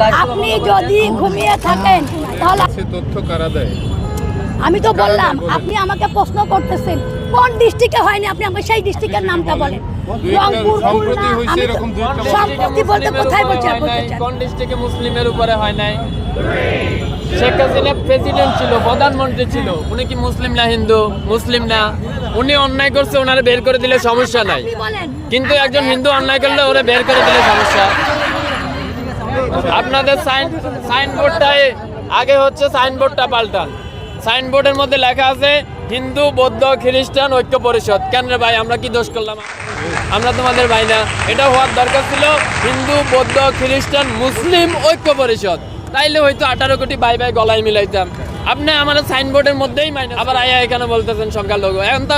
আপনি যদি ঘুমিয়ে থাকেন তাহলে তথ্য কারা দেয়? আমি তো বললাম আপনি আমাকে প্রশ্ন করতেছেন। কোন ডিস্ট্রিক্টে হয়নি আপনি আমাকে সেই ডিস্ট্রিক্টের নামটা বলেন? রংপুর সম্প্রতি বলতে কোথায় বলছেন নাই, বলতে চান। কোন ডিস্ট্রিক্টে মুসলিমের উপরে হয় নাই? শেখ হাসিনা প্রেসিডেন্ট ছিল প্রধানমন্ত্রী ছিল। উনি কি মুসলিম না হিন্দু? মুসলিম না। উনি অন্যায় করছে ওনারে বের করে দিলে সমস্যা নাই। কিন্তু একজন হিন্দু অন্যায় করলে ওরা বের করে দিলে সমস্যা। আপনাদের সাইন, সাইনবোর্ডটাই, আগে হচ্ছে সাইনবোর্ডটা পাল্টান। সাইনবোর্ডের মধ্যে লেখা আছে, হিন্দু, বৌদ্ধ, খ্রিস্টান, ঐক্য পরিষদ। কেন রে ভাই, আমরা কি দোষ করলাম? আমরা তোমাদের ভাই না। এটা হওয়ার দরকার ছিল হিন্দু, বৌদ্ধ, খ্রিস্টান, মুসলিম ঐক্য পরিষদ। তাইলে হয়তো আঠারো কোটি বাই বাই গলায় মিলাইতাম। আপনি আমার সাইনবোর্ডের মধ্যেই মাইনাস আবার আয়া এখানে বলতেছেন সংখ্যালঘু। এখন তো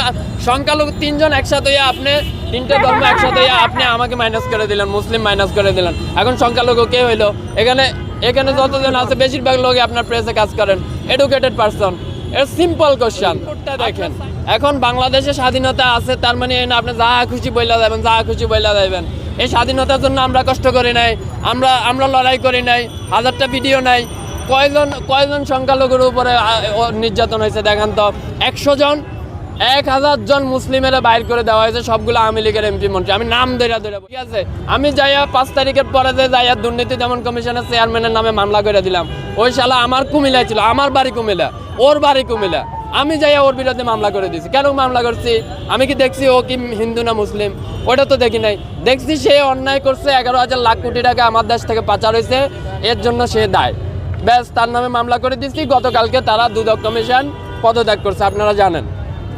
সংখ্যালঘু তিনজন একসাথে আপনি তিনটে ধর্ম একসাথে আপনি আমাকে মাইনাস করে দিলেন মুসলিম মাইনাস করে দিলেন। এখন সংখ্যালঘু কে হইল? এখানে এখানে যতজন আছে বেশিরভাগ লোকই আপনার প্রেসে কাজ করেন। এডুকেটেড পারসন এর সিম্পল কোশ্চেন দেখেন। এখন বাংলাদেশে স্বাধীনতা আছে তার মানে আপনি যা খুশি বইলা যাবেন যা খুশি বইলা যাবেন এই স্বাধীনতার জন্য আমরা কষ্ট করি নাই, আমরা আমরা লড়াই করি নাই, হাজারটা ভিডিও নাই। কয়জন কয়জন সংখ্যালঘুর উপরে নির্যাতন হয়েছে দেখেন তো। একশো জন, এক হাজার জন মুসলিমেরা বাইর করে দেওয়া হয়েছে সবগুলো আওয়ামী লীগের এমপি মন্ত্রী। আমি নাম ধরে ধরে ঠিক আছে? আমি যাইয়া পাঁচ তারিখের পরে যে যাইয়া দুর্নীতি দমন কমিশনের চেয়ারম্যানের নামে মামলা করে দিলাম, ওই শালা আমার কুমিল্লায় ছিল, আমার বাড়ি কুমিলা ওর বাড়ি কুমিল্লা। আমি যাইয়া ওর বিরুদ্ধে মামলা করে দিয়েছি। কেন মামলা করছি? আমি কি দেখছি ও কি হিন্দু না মুসলিম? ওটা তো দেখি নাই। দেখছি সে অন্যায় করছে এগারো হাজার লাখ কোটি টাকা আমার দেশ থেকে পাচার হয়েছে এর জন্য সে দায়। ব্যাস তার নামে মামলা করে দিচ্ছি গতকালকে তারা দুদক কমিশন পদত্যাগ করছে আপনারা জানেন।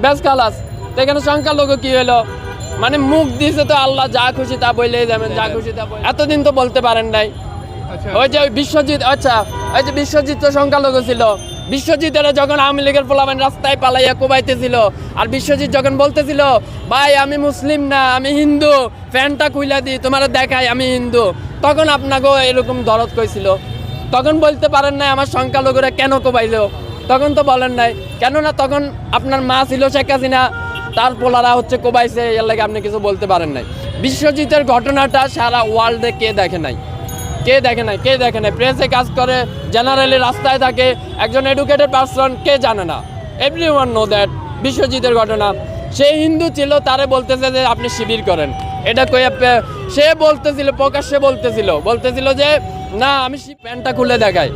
ব্যাস খালাস তো এখানে সংখ্যালঘু কি হলো? মানে মুখ দিয়েছে তো আল্লাহ যা খুশি তা বললেই যাবেন যা খুশি তা এতদিন তো বলতে পারেন নাই। আচ্ছা। ওই যে ওই বিশ্বজিৎ আচ্ছা ওই যে বিশ্বজিৎ তো সংখ্যালঘু ছিল। বিশ্বজিতেরা যখন আওয়ামী লীগের পোলাবেন রাস্তায় পালাইয়া কোবাইতেছিল, আর বিশ্বজিৎ যখন বলতেছিল, ভাই, আমি মুসলিম না, আমি হিন্দু, ফ্যানটা খুইলা দিই তোমার দেখাই আমি হিন্দু। তখন আপনাকেও এরকম দরদ কইছিল। তখন বলতে পারেন না আমার সংখ্যালঘুরা কেন কোবাইল? তখন তো বলেন নাই। কেননা তখন আপনার মা ছিল শেখ হাসিনা, তার পোলারা হচ্ছে কোবাইছে, এর লাগে আপনি কিছু বলতে পারেন নাই। বিশ্বজিতের ঘটনাটা সারা ওয়ার্ল্ডে কে দেখে নাই? কে দেখে নাই, কে দেখে নাই? প্রেসে কাজ করে জেনারেলি রাস্তায় থাকে, একজন এডুকেটেড পার্সন কে জানে না? এভরি ওয়ান নো দ্যাট বিশ্বজিতের ঘটনা। সে হিন্দু ছিল, তারে বলতেছে যে আপনি শিবির করেন। এটা কই সে বলতেছিল, প্রকাশ্যে বলতেছিল। বলতেছিল যে, না, আমি প্যান্টটা খুলে দেখাই।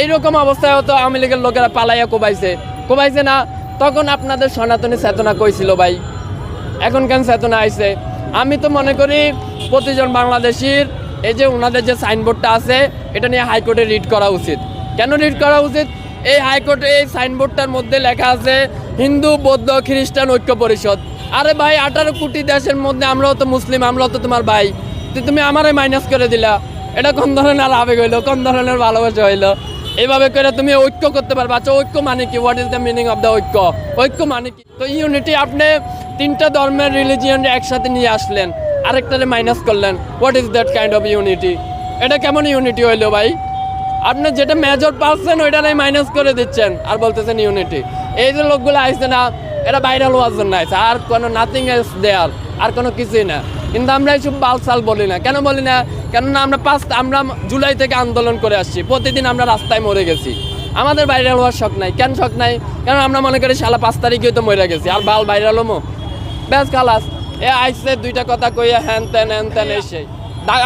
এইরকম অবস্থায় হতো আওয়ামী লীগের লোকেরা পালাইয়া কোবাইছে। কোবাইছে না, তখন আপনাদের সনাতনী চেতনা কইছিল ভাই? এখন কেন চেতনা আইছে? আমি তো মনে করি, প্রতিজন বাংলাদেশির এই যে ওনাদের যে সাইনবোর্ডটা আছে, এটা নিয়ে হাইকোর্টে রিড করা উচিত। কেন রিড করা উচিত? এই হাইকোর্টে এই সাইনবোর্ডটার মধ্যে লেখা আছে, হিন্দু, বৌদ্ধ, খ্রিস্টান, ঐক্য পরিষদ। আরে ভাই, আঠারো কোটি দেশের মধ্যে আমরাও তো মুসলিম, আমরাও তো তোমার ভাই। তুমি আমারে মাইনাস করে দিলা। এটা কোন ধরনের আবেগ হইল? কোন ধরনের ভালোবাসা হইল? এইভাবে করে তুমি ঐক্য করতে পারবে। আচ্ছা ঐক্য মানে কি? What is the meaning of the ঐক্য? ঐক্য মানে কি? তো ইউনিটি আপনি তিনটা ধর্মের রিলিজিয়ান একসাথে নিয়ে আসলেন। আরেকটারে মাইনাস করলেন। What is that kind of unity এটা কেমন ইউনিটি হইল ভাই? আপনি যেটা মেজর পারছেন ওইটারাই মাইনাস করে দিচ্ছেন। আর বলতেছেন ইউনিটি এই যে লোকগুলো আইসে না এটা ভাইরাল হওয়ার জন্য আইসে আর কোনো নাথিং এলস দেয়ার, আর কোনো কিছুই না। কিন্তু আমরা এইসব বালসাল বলি না। কেন বলি না? কেননা আমরা পাঁচ আমরা জুলাই থেকে আন্দোলন করে আসছি। প্রতিদিন আমরা রাস্তায় মরে গেছি। আমাদের ভাইরাল হওয়ার শখ নাই। কেন শখ নাই? কারণ আমরা মনে করি সালা পাঁচ তারিখে তো মরে গেছি। আর বাল ভাইরাল হমো। ব্যাস খালাস। এ আইসে দুইটা কথা কইয়া হ্যান ত্যান হ্যান ত্যান এসে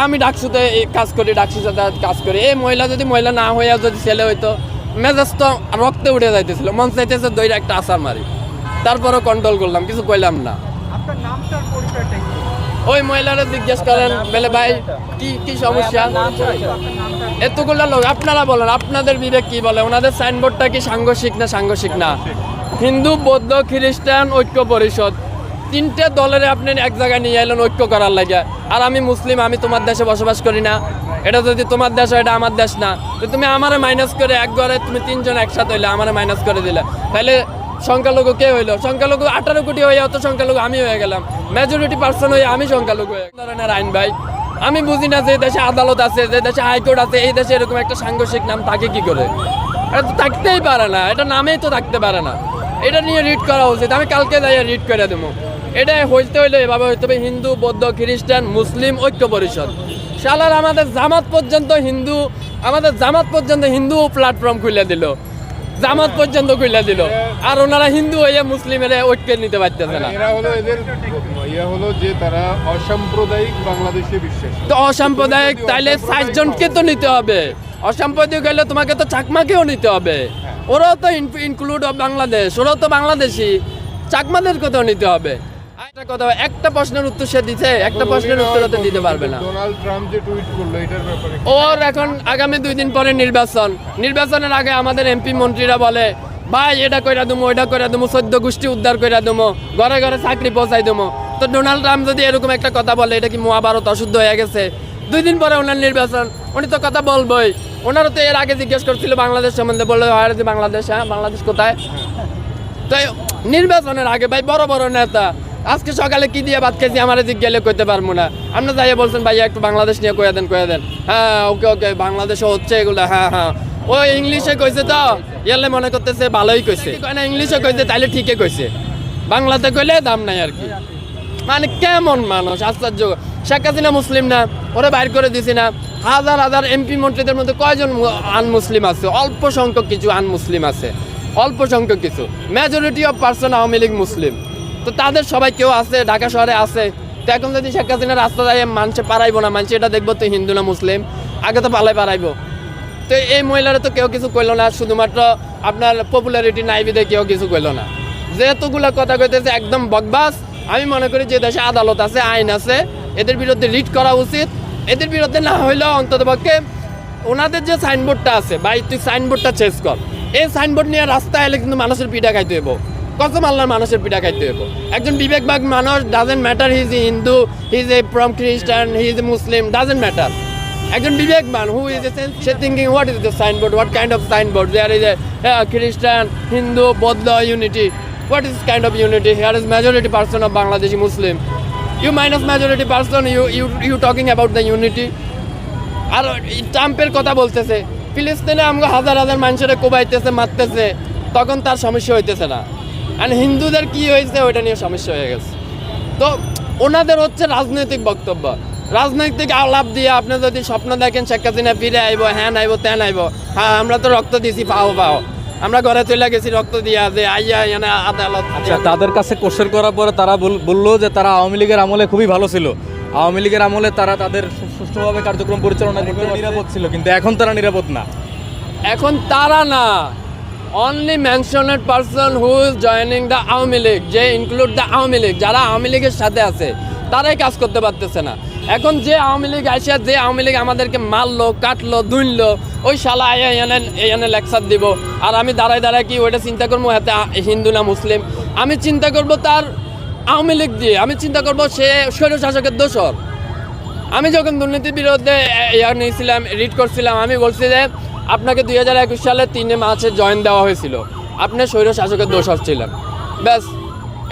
আমি ডাকসুতে কাজ করি ডাকসুতে কাজ করি। এই মহিলা যদি মহিলা না হইয়া যদি ছেলে হইতো মেজাজ তো রক্তে উঠে যাইতেছিল মন চাইতেছে দইরা একটা আসার মারি। তারপরও কন্ট্রোল করলাম কিছু কইলাম না। ওই মহিলারা জিজ্ঞেস করেন বলে ভাই কি কি সমস্যা? এতগুলো লোক আপনারা বলেন আপনাদের বিবেক কি বলে? ওনাদের সাইনবোর্ডটা কি সাংঘর্ষিক না সাংঘর্ষিক না? হিন্দু বৌদ্ধ খ্রিস্টান ঐক্য পরিষদ। তিনটে দলের আপনি এক জায়গায় নিয়ে এলেন ঐক্য করার লাগে। আর আমি মুসলিম, আমি তোমার দেশে বসবাস করি না। এটা যদি তোমার দেশ হয়, এটা আমার দেশ না। তো তুমি আমারে মাইনাস করে এক ঘরে তুমি তিনজন একসাথে হইলে আমারে মাইনাস করে দিলে। তাহলে সংখ্যালঘু কে হইল? সংখ্যালঘু আঠারো কোটি হয়ে অত সংখ্যালঘু আমি হয়ে গেলাম। মেজরিটি পার্সন হয়ে আমি সংখ্যালঘু হয়ে ধরনের আইন ভাই, আমি বুঝি না যে দেশে আদালত আছে, যে দেশে হাইকোর্ট আছে, এই দেশে এরকম একটা সাংঘর্ষিক নাম থাকে কি করে? এটা তো থাকতেই পারে না। এটা নামেই তো থাকতে পারে না। এটা নিয়ে রিড করা উচিত। আমি কালকে যাই রিড করে দেবো। এটা হইতে হইলে এভাবে হইতে হবে। হিন্দু বৌদ্ধ খ্রিস্টান মুসলিম ঐক্য পরিষদ। শালার আমাদের জামাত পর্যন্ত হিন্দু আমাদের জামাত পর্যন্ত হিন্দু প্ল্যাটফর্ম খুলে দিল। জামাত পর্যন্ত খুলে দিল। আর ওনারা হিন্দু হয়ে মুসলিমের ঐক্য নিতে পারতেছে না। এরা হলো এদের ইয়ে হলো যে তারা অসাম্প্রদায়িক বাংলাদেশে বিশ্বাসী। তো অসাম্প্রদায়িক তাইলে জনকে তো নিতে হবে। অসাম্প্রদায়িক হলে তোমাকে তো চাকমাকেও নিতে হবে। ওরাও তো ইনক্লুড অফ বাংলাদেশ ওরাও তো বাংলাদেশি। চাকমাদের কথাও নিতে হবে। একটা কথা একটা প্রশ্নের উত্তর সে দিছে একটা প্রশ্নের উত্তর তো দিতে পারবে না। ডোনাল্ড ট্রাম্প যে টুইট করল এটার ব্যাপারে ওর এখন আগামী দুই দিন পরে নির্বাচন। নির্বাচনের আগে আমাদের এমপি মন্ত্রীরা বলে ভাই এটা কইরা দেবো ওইটা কইরা দেবো সদ্য গোষ্ঠী উদ্ধার কইরা দেবো ঘরে ঘরে চাকরি পৌঁছাই দেবো তো ডোনাল্ড ট্রাম্প যদি এরকম একটা কথা বলে এটা কি মহাভারত অশুদ্ধ হয়ে গেছে? দুই দিন পরে ওনার নির্বাচন উনি তো কথা বলবোই। ওনারও তো এর আগে জিজ্ঞেস করছিল বাংলাদেশ সম্বন্ধে বলল হয় যে বাংলাদেশ হ্যাঁ বাংলাদেশ কোথায়? তো নির্বাচনের আগে ভাই বড় বড় নেতা আজকে সকালে কি দিয়ে ভাত খেয়েছি আমার দিক গেলে কইতে পারব না। আপনি যাইয়া বলছেন, ভাইয়া, একটু বাংলাদেশ নিয়ে কয়ে দেন কয়ে দেন। হ্যাঁ ওকে ওকে বাংলাদেশে হচ্ছে এগুলো হ্যাঁ হ্যাঁ। ও ইংলিশে কইছে তো? ইয়ালে মনে করতেছে ভালোই কইছে। কয় না, ইংলিশে কইছে, তাইলে ঠিকই কইছে। বাংলাতে কইলে দাম নাই আর কি। মানে কেমন মানুষ, আশ্চর্য। শেখ হাসিনা মুসলিম না, ওরা বাইর করে দিছি না। হাজার হাজার এমপি মন্ত্রীদের মধ্যে কয়জন আন মুসলিম আছে? অল্প সংখ্যক কিছু আন মুসলিম আছে। অল্প সংখ্যক কিছু। Majority of person Awami League Muslim. তো তাদের সবাই কেউ আছে, ঢাকা শহরে আছে। তো এখন যদি শেখ হাসিনা রাস্তা যায়, মানুষে পারাইবো না, মানুষ এটা দেখব তো হিন্দু না মুসলিম, আগে তো পালাই পারাইবো। তো এই মহিলারা তো কেউ কিছু কইলো না, শুধুমাত্র আপনার পপুলারিটি নাই বিদে কেউ কিছু কইলো না। যেহেতুগুলো কথা কইতেছে একদম বকবাস, আমি মনে করি যে দেশে আদালত আছে, আইন আছে, এদের বিরুদ্ধে রিট করা উচিত। এদের বিরুদ্ধে না হইলেও অন্তত পক্ষে ওনাদের যে সাইনবোর্ডটা আছে, ভাই তুই সাইনবোর্ডটা চেঞ্জ কর। এই সাইনবোর্ড নিয়ে রাস্তায় এলে কিন্তু মানুষের পিঠা খাইতে হইব। কসম আল্লাহর মানুষের পিঠা খাইতে হইব। একজন বিবেকবাগ মানুষ doesn't matter he is Hindu he is a from Christian he is a Muslim doesn't matter একজন বিবেকমান who is say thinking what is the signboard what kind of signboard there is a Christian Hindu Bauddha unity what is kind of unity here is majority person of Bangladeshi Muslim you minus majority person you you you talking about the unity আর ট্রাম্পের কথা বলতেছে ফিলিস্তিনে আমাকে হাজার হাজার মানুষের কোবাইতেছে, মারতেছে, তখন তার সমস্যা হইতেছে না। আর হিন্দুদের কি হয়েছে ওইটা নিয়ে সমস্যা হয়ে গেছে। তো ওনাদের হচ্ছে রাজনৈতিক বক্তব্য। রাজনৈতিক আলাপ দিয়ে আপনি যদি স্বপ্ন দেখেন শেখ হাসিনা ফিরে আইব হ্যাঁ আইব তেন আইব হ্যাঁ আমরা তো রক্ত দিছি পাও পাও। আমরা ঘরে চলে গেছি রক্ত দিয়া যে আইয়া এনে আদালত আচ্ছা তাদের কাছে কোশ্চেন করার পরে তারা বল- বলল যে তারা আওয়ামী লীগের আমলে খুবই ভালো ছিল। আওয়ামী লীগের আমলে তারা তাদের সুষ্ঠুভাবে কার্যক্রম পরিচালনা করতে নিরাপদ ছিল কিন্তু এখন তারা নিরাপদ না। এখন তারা না। Only mentioned person who is joining the Awami League যে ইনক্লুড দ্য আওয়ামী লীগ যারা আওয়ামী লীগের সাথে আছে, তারাই কাজ করতে পারতেছে না। এখন যে আওয়ামী লীগ আসে, যে আওয়ামী লীগ আমাদেরকে মারলো, কাটলো দুনলো ওই শালা এনে এনে লেকচার দিব। আর আমি দাঁড়ায় দাঁড়ায় কি ওইটা চিন্তা করব হাতে হিন্দু না মুসলিম? আমি চিন্তা করব তার আওয়ামী লীগ দিয়ে। আমি চিন্তা করব সে স্বৈর শাসকের দোষর। আমি যখন দুর্নীতির বিরুদ্ধে ইয়া নিয়েছিলাম রিড করছিলাম, আমি বলছি যে আপনাকে দুই হাজার একুশ সালে তিনে মার্চে জয়েন দেওয়া হয়েছিল। আপনি স্বৈর শাসকের দোষ ছিলেন ব্যাস,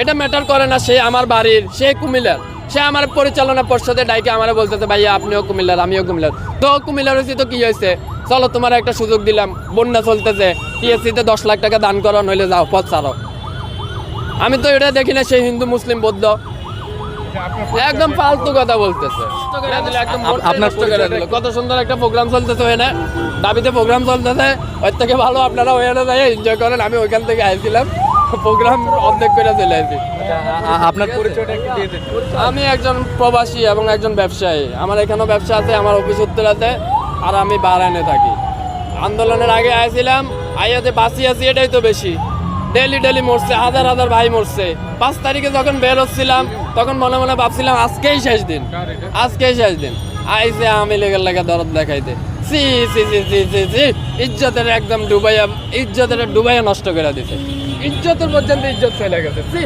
এটা ম্যাটার করে না, সে আমার বাড়ির, সে কুমিল্লার। সে আমার পরিচালনা পর্ষদে ডাইকে আমার বলতেছে, ভাইয়া, আপনিও কুমিল্লার, আমিও কুমিল্লার। তো কুমিল্লার হয়েছি তো কি হয়েছে? চলো, তোমার একটা সুযোগ দিলাম। বন্যা চলতেছে টিএসসিতে দশ লাখ টাকা দান করো, নইলে যাও, পথ ছাড়ো। আমি তো এটা দেখি না সেই হিন্দু, মুসলিম, বৌদ্ধ। একদম ফালতু কথা বলতেছে। আপনার। কত সুন্দর একটা প্রোগ্রাম চলতেছে ওখানে দাবিতে প্রোগ্রাম চলতেছে। ওর থেকে ভালো আপনারা ওখানে যাই এনজয় করেন আমি ওইখান থেকে আইছিলাম। প্রোগ্রাম অর্ধেক করে চলে আসি আপনার পরিচয়টা একটু দিয়ে দিন। আমি একজন প্রবাসী এবং একজন ব্যবসায়ী। আমার এখানেও ব্যবসা আছে আমার অফিস উত্তরাতে আর আমি বারায়নে থাকি। আন্দোলনের আগে আইছিলাম আইয়াতে বাসি আছি এটাই তো বেশি। ডেলি ডেলি মরছে, হাজার হাজার ভাই মরছে। পাঁচ তারিখে যখন বের হচ্ছিলাম, তখন মনে মনে ভাবছিলাম, আজকেই শেষ দিন। আজকেই শেষ দিন। আইসে আমি লেগের লেগে দরদ দেখাইতে। সি সি সি সি সি সি ইজ্জতের একদম ডুবাইয়া, ইজ্জতের ডুবাইয়া নষ্ট করে দিছে। ইজ্জতের পর্যন্ত ইজ্জত চলে গেছে। সি